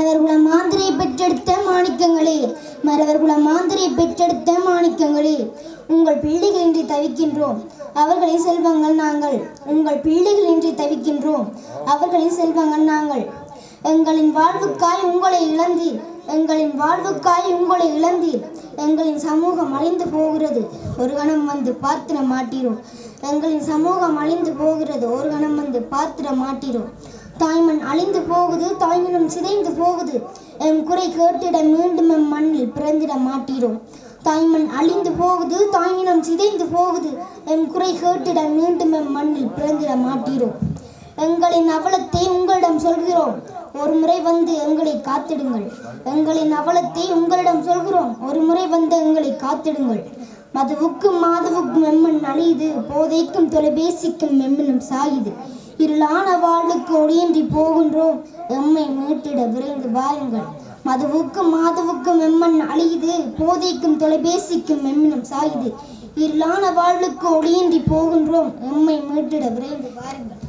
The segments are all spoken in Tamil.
மறவர்குல மாந்திரை பெற்றெடுத்த மாணிக்கங்களே மறவர்குல மாந்திரை பெற்றெடுத்த மாணிக்கங்களே உங்கள் பிள்ளைகள் இன்றி தவிக்கின்றோம். அவர்களின் செல்வங்கள் நாங்கள். உங்கள் பிள்ளைகள் இன்றி தவிக்கின்றோம். அவர்களின் செல்வங்கள் நாங்கள். எங்களின் வாழ்வுக்காய் உங்களை இழந்தீர் எங்களின் வாழ்வுக்காய் உங்களை இழந்தீர் எங்களின் சமூகம் அழிந்து போகிறது. ஒரு கணம் வந்து பார்த்திட மாட்டிரும். எங்களின் சமூகம் அழிந்து போகிறது. ஒரு கணம் வந்து பார்த்திட மாட்டிரும். தாய்மண் அழிந்து போகுது தாய்மணம் சிதைந்து போகுது. எம் குறை கேட்டிட மீண்டும் எம் மண்ணில் பிறந்திட மாட்டீரோ? தாய்மண் அழிந்து போகுது தாய்மினம் சிதைந்து போகுது. எம் குறை கேட்டிட மீண்டும் எம் மண்ணில் பிறந்திட மாட்டீரோ? எங்களின் அவலத்தை உங்களிடம் சொல்கிறோம். ஒரு முறை வந்து எங்களை காத்திடுங்கள். எங்களின் அவலத்தை உங்களிடம் சொல்கிறோம். ஒரு முறை வந்து எங்களை காத்திடுங்கள். மதுவுக்கும் மாதவுக்கும் மெம்மன் அழியுது போதைக்கும் தொலைபேசிக்கும் மெம்மனும் சாயுது. இருளான வாழ்வுக்கு ஒளியின்றி போகின்றோம். எம்மை மீட்டிட விரைந்து வாருங்கள். மதுவுக்கும் மாதவுக்கும் எம்மன் அழியுது. போதைக்கும் தொலைபேசிக்கும் எம்மினம் சாயுது. இருளான வாழ்வுக்கு ஒளியின்றி போகின்றோம். எம்மை மீட்டிட விரைந்து வாருங்கள்.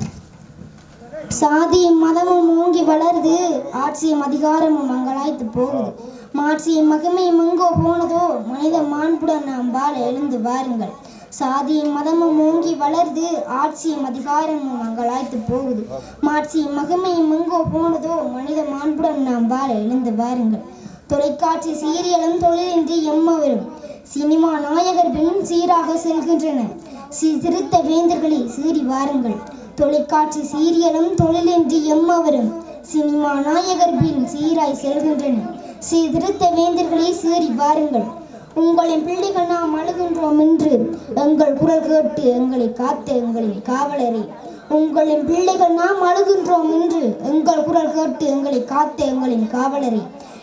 சாதியும் மதமும் ஓங்கி வளருது. ஆட்சியும் அதிகாரமும் மங்களாய்த்து போகுது. மாட்சியும் மகிமையும் எங்கோ போனதோ மனித மாண்புடன் நாம் வாழ எழுந்து வாருங்கள். சாதியும் மதமும் ஓங்கி வளருது. ஆட்சியும் அதிகாரமும் அங்கலாய்த்து போகுது. மாட்சியும் மகிமையும் எங்கோ போனதோ மனித மாண்புடன் நாம் வாழ எழுந்து வாருங்கள். தொலைக்காட்சி சீரியலும் தொழிலின்றி எம்மவரும். சினிமா நாயகர் பெண் சீராக செல்கின்றன. சீர்திருத்த வேந்தர்களே சீறி வாருங்கள். தொலைக்காட்சி சீரியலும் தொழிலின்றி எம்மவரும். சினிமா நாயகர் பின் சீராய் செல்கின்றன. சீர்திருத்த வேந்தர்களே சீறி வாருங்கள். உங்களின் பிள்ளைகள் நாம் அழுகின்றோம் என்று எங்கள் குரல் கேட்டு எங்களை காத்த எங்களின் காவலரே. உங்களின் பிள்ளைகள் நாம் அழுகின்றோம் என்று எங்கள் குரல் கேட்டு எங்களை காத்த எங்களின் காவலரே.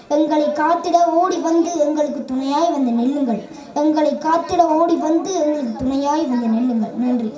எங்களை காத்திட ஓடி வந்து எங்களுக்கு துணையாய் வந்து நில்லுங்கள். எங்களை காத்திட ஓடி வந்து எங்களுக்கு துணையாய் வந்து நில்லுங்கள். நன்றி.